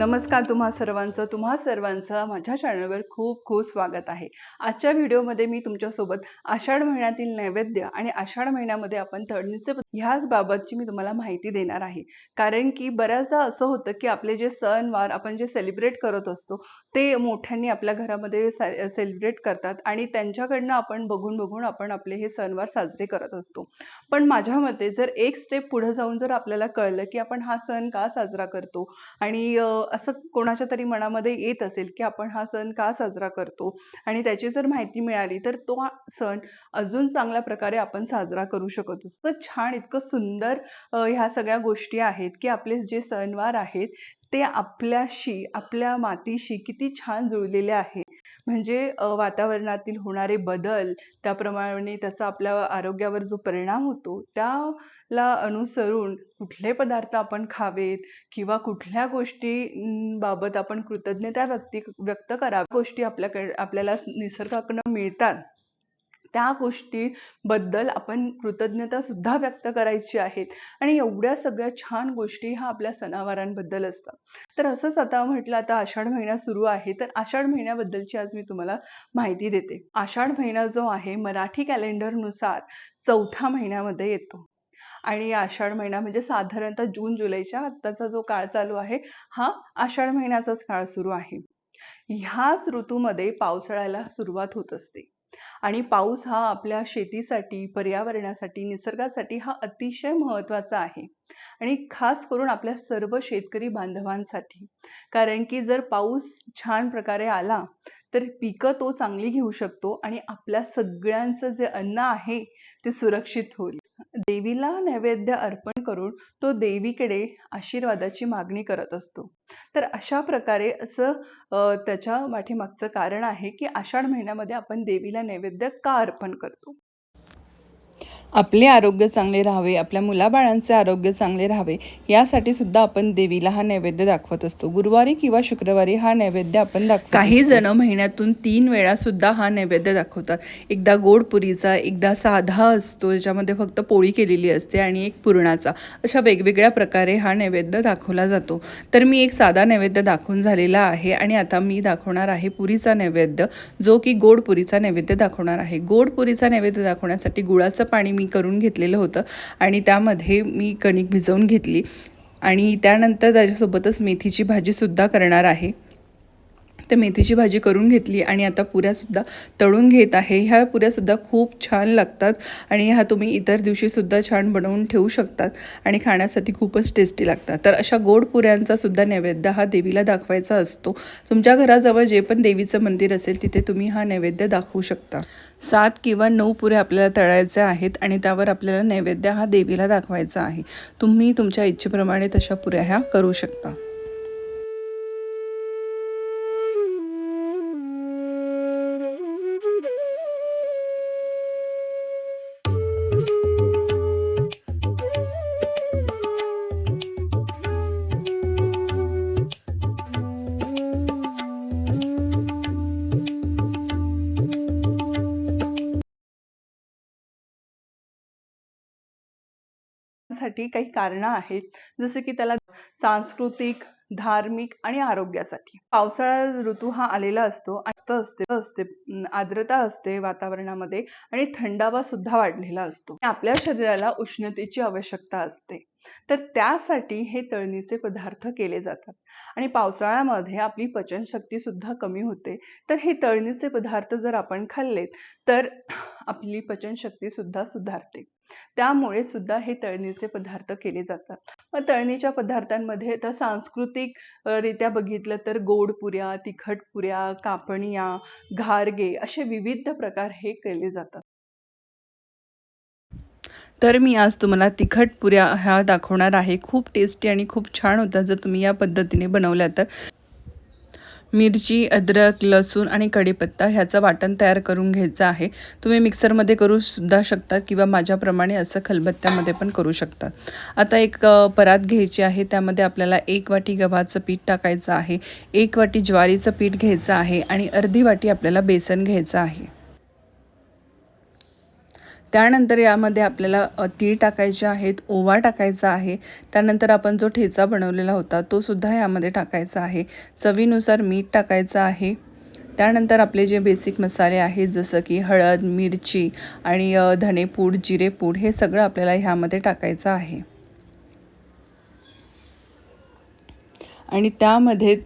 नमस्कार तुम्हा सर्वांचं तुम्हा सर्वांचं माझ्या चॅनलवर खूप खूप स्वागत आहे. आजच्या व्हिडिओमध्ये मी तुमच्यासोबत आषाढ महिन्यातील नैवेद्य आणि आषाढ महिन्यामध्ये आपण तळणीचे ह्याच बाबतची मी तुम्हाला माहिती देणार आहे. कारण की बऱ्याचदा असं होतं की आपले जे सणवार आपण जे सेलिब्रेट करत असतो ते मोठ्यांनी आपल्या घरामध्ये सेलिब्रेट करतात आणि त्यांच्याकडनं आपण बघून बघून आपण आपले हे सणवार साजरे करत असतो. पण माझ्या मते जर एक स्टेप पुढे जाऊन जर आपल्याला कळलं की आपण हा सण का साजरा करतो आणि असं कोणाच्या तरी मनामध्ये येत असेल की आपण हा सण का साजरा करतो? आणि त्याची जर माहिती मिळाली तर तो सण अजून चांगल्या प्रकारे आपण साजरा करू शकत इतकं छान इतकं सुंदर ह्या सगळ्या गोष्टी आहेत की आपले जे सणवार आहेत ते आपल्याशी आपल्या मातीशी किती छान जुळलेले आहेत. म्हणजे वातावरणातील होणारे बदल त्याप्रमाणे त्याचा आपल्या आरोग्यावर जो परिणाम होतो त्याला अनुसरून कुठले पदार्थ आपण खावेत किंवा कुठल्या गोष्टी बाबत आपण कृतज्ञता व्यक्ती व्यक्त कराव्या गोष्टी आपल्याकडे आपल्याला निसर्गाकडनं मिळतात. त्या गोष्टीबद्दल आपण कृतज्ञता सुद्धा व्यक्त करायची आहेत. आणि एवढ्या सगळ्या छान गोष्टी ह्या आपल्या सणावारांबद्दल असतात. तर असंच आता म्हटलं आता आषाढ महिना सुरू आहे. तर आषाढ महिन्याबद्दलची आज मी तुम्हाला माहिती देते. आषाढ महिना जो आहे मराठी कॅलेंडरनुसार चौथ्या महिन्यामध्ये येतो. आणि आषाढ महिना म्हणजे साधारणतः जून जुलैच्या आत्ताचा जो काळ चालू आहे हा आषाढ महिन्याचाच काळ सुरू आहे. ह्याच ऋतूमध्ये पावसाळ्याला सुरुवात होत असते. आणि पाऊस हा आपल्या शेतीसाठी पर्यावरणासाठी निसर्गासाठी हा अतिशय महत्त्वाचा आहे. आणि खास करून आपल्या सर्व शेतकरी बांधवांसाठी. कारण की जर पाऊस छान प्रकारे आला तर पिकं तो चांगली घेऊ शकतो आणि आपल्या सगळ्यांचं जे अन्न आहे ते सुरक्षित होईल. देवीला नैवेद्य अर्पण करून तो देवीकडे आशीर्वादाची मागणी करत असतो. तर अशा प्रकारे असं त्याच्या पाठीमागचं कारण आहे की आषाढ महिन्यामध्ये आपण देवीला नैवेद्य का अर्पण करतो? आपले आरोग्य चांगले राहावे आपल्या मुलाबाळांचे आरोग्य चांगले राहावे यासाठी सुद्धा आपण देवीला हा नैवेद्य दाखवत असतो. गुरुवारी किंवा शुक्रवारी हा नैवेद्य आपण दाखवतो काही जण महिन्यातून तीन वेळा सुद्धा हा नैवेद्य दाखवतात. एकदा गोड पुरीचा एकदा साधा असतो ज्याच्यामध्ये फक्त पोळी केलेली असते आणि एक पुरणाचा. अशा वेगवेगळ्या प्रकारे हा नैवेद्य दाखवला जातो. तर मी एक साधा नैवेद्य दाखवून झालेला आहे आणि आता मी दाखवणार आहे पुरीचा नैवेद्य जो की गोड पुरीचा नैवेद्य दाखवणार आहे. गोड पुरीचा नैवेद्य दाखवण्यासाठी गुळाचं पाणी मी करून घेतलेलं होतं आणि त्यामध्ये मी कणिक भिजवून घेतली. आणि त्यानंतर त्याच्यासोबतच मेथीची भाजीसुद्धा करणार आहे. तर मेथीची भाजी करून घेतली आणि आता पुऱ्यासुद्धा तळून घेत आहे. ह्या पुऱ्यासुद्धा खूप छान लागतात आणि ह्या तुम्ही इतर दिवशीसुद्धा छान बनवून ठेवू शकतात आणि खाण्यासाठी खूपच टेस्टी लागतात. तर अशा गोड पुऱ्यांचासुद्धा नैवेद्य हा देवीला दाखवायचा असतो. तुमच्या घराजवळ जे पण देवीचं मंदिर असेल तिथे तुम्ही हा नैवेद्य दाखवू शकता. सात किंवा नऊ पुऱ्या आपल्याला तळायच्या आहेत आणि त्यावर आपल्याला नैवेद्य हा देवीला दाखवायचा आहे. तुम्ही तुमच्या इच्छेप्रमाणे तशा पुऱ्या ह्या करू शकता. साठी काही कारणं आहेत. जसं की त्याला सांस्कृतिक धार्मिक आणि आरोग्यासाठी. पावसाळा ऋतू हा आलेला असतो असते असते आर्द्रता असते वातावरणामध्ये आणि थंडावा सुद्धा वाढलेला असतो. आपल्या शरीराला उष्णतेची आवश्यकता असते. तर त्यासाठी हे तळणीचे पदार्थ केले जातात. आणि पावसाळ्यामध्ये आपली पचनशक्ती सुद्धा कमी होते. तर हे तळणीचे पदार्थ जर आपण खाल्लेत तर आपली पचनशक्ती सुद्धा सुधारते. त्यामुळे सुद्धा हे तळणीचे पदार्थ केले जातात. मग तळणीच्या पदार्थांमध्ये तर सांस्कृतिक रित्या बघितलं तर गोड पुऱ्या तिखट पुऱ्या कापणिया घारगे असे विविध प्रकार हे केले जातात. तर मी आज तुम्हाला तिखट पुऱ्या ह्या दाखवणार आहे. खूप टेस्टी आणि खूप छान होतात जर तुम्ही या पद्धतीने बनवल्या तर. मिरची अद्रक लसूण आणि कढीपत्ता ह्याचं वाटण तयार करून घ्यायचं आहे. तुम्ही मिक्सरमध्ये करू सुद्धा शकता किंवा माझ्याप्रमाणे असं खलबत्त्यामध्ये पण करू शकतात. आता एक परात घ्यायची आहे. त्यामध्ये आपल्याला एक वाटी गव्हाचं पीठ टाकायचं आहे. एक वाटी ज्वारीचं पीठ घ्यायचं आहे आणि अर्धी वाटी आपल्याला बेसन घ्यायचं आहे. त्यानंतर यामध्ये आपल्याला तीळ टाकायचे आहेत ओवा टाकायचा आहे. त्यानंतर आपण जो ठेचा बनवलेला होता तो सुद्धा यामध्ये टाकायचा आहे. चवीनुसार मीठ टाकायचं आहे. त्यानंतर आपले जे बेसिक मसाले आहेत जसं की हळद मिरची आणि धनेपूड जिरेपूड हे सगळं आपल्याला ह्यामध्ये टाकायचं आहे. आणि त्यामध्ये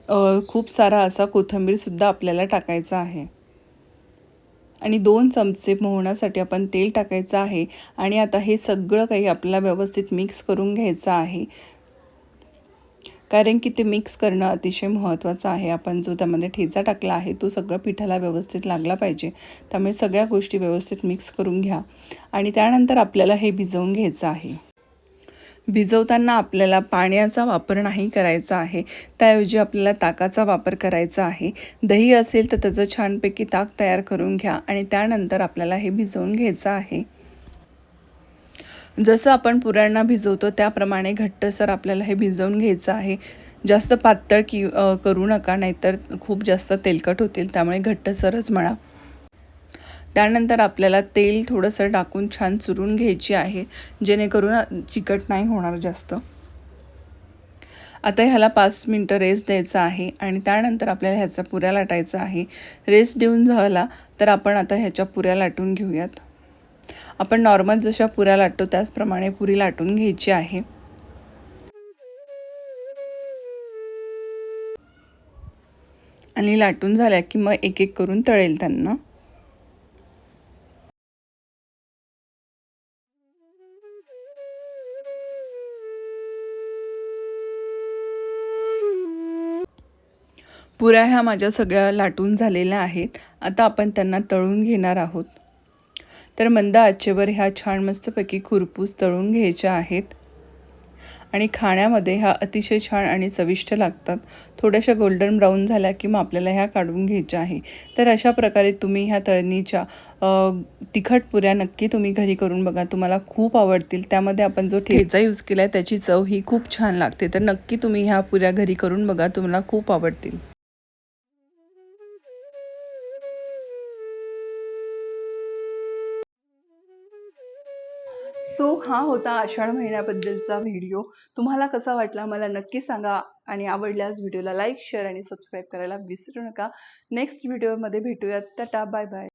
खूप सारा असा कोथिंबीरसुद्धा आपल्याला टाकायचा आहे. आणि दोन चमचे मोहण्यासाठी आपण तेल टाकायचं आहे आणि आता हे सगळं काही आपल्याला व्यवस्थित मिक्स करून घ्यायचं आहे. कारण की ते मिक्स करणं अतिशय महत्त्वाचं आहे. आपण जो त्यामध्ये ठेचा टाकला आहे तो सगळं पिठाला व्यवस्थित लागला पाहिजे. त्यामुळे सगळ्या गोष्टी व्यवस्थित मिक्स करून घ्या. आणि त्यानंतर आपल्याला हे भिजवून घ्यायचं आहे. भिजवताना आपल्याला पाण्याचा वापर नाही करायचा आहे. त्याऐवजी आपल्याला ताकाचा वापर करायचा आहे. दही असेल तर त्याचं छानपैकी ताक तयार करून घ्या आणि त्यानंतर आपल्याला हे भिजवून घ्यायचं आहे. जसं आपण पुरांना भिजवतो त्याप्रमाणे घट्टसर आपल्याला हे भिजवून घ्यायचं आहे. जास्त पातळ की करू नका नाहीतर खूप जास्त तेलकट होतील त्यामुळे घट्टसरच म्हणा त्यानंतर आपल्याला तेल थोडंसं टाकून छान चुरून घ्यायची आहे जेणेकरून चिकट नाही होणार जास्त. आता ह्याला पाच मिनटं रेस्ट द्यायचा आहे आणि त्यानंतर आपल्याला ह्याचा पुऱ्या लाटायचा आहे. रेस्ट देऊन झाला तर आपण आता ह्याच्या पुऱ्या लाटून घेऊयात. आपण नॉर्मल जशा पुऱ्या लाटतो त्याचप्रमाणे पुरी लाटून घ्यायची आहे. आणि लाटून झाल्या की मग एक एक करून तळेल त्यांना. पुऱ्या ह्या माझ्या सगळ्या लाटून झालेल्या आहेत. आता आपण त्यांना तळून घेणार आहोत. तर मंद आचेवर ह्या छान मस्तपैकी खुरपूस तळून घ्यायच्या आहेत. आणि खाण्यामध्ये ह्या अतिशय छान आणि चविष्ट लागतात. थोड्याशा गोल्डन ब्राऊन झाल्या की मग आपल्याला ह्या काढून घ्यायच्या आहे. तर अशा प्रकारे तुम्ही ह्या तळणीच्या तिखट पुऱ्या नक्की तुम्ही घरी करून बघा. तुम्हाला खूप आवडतील. त्यामध्ये आपण जो ठेचा यूज केला आहे त्याची चव ही खूप छान लागते. तर नक्की तुम्ही ह्या पुऱ्या घरी करून बघा. तुम्हाला खूप आवडतील. सो हा होता आषाढ महिन्याबद्दलचा व्हिडिओ. तुम्हाला कसा वाटला मला नक्की सांगा आणि आवडल्यास व्हिडिओला लाईक शेअर आणि सबस्क्राईब करायला विसरू नका. नेक्स्ट व्हिडिओमध्ये भेटूयात. Tata bye bye.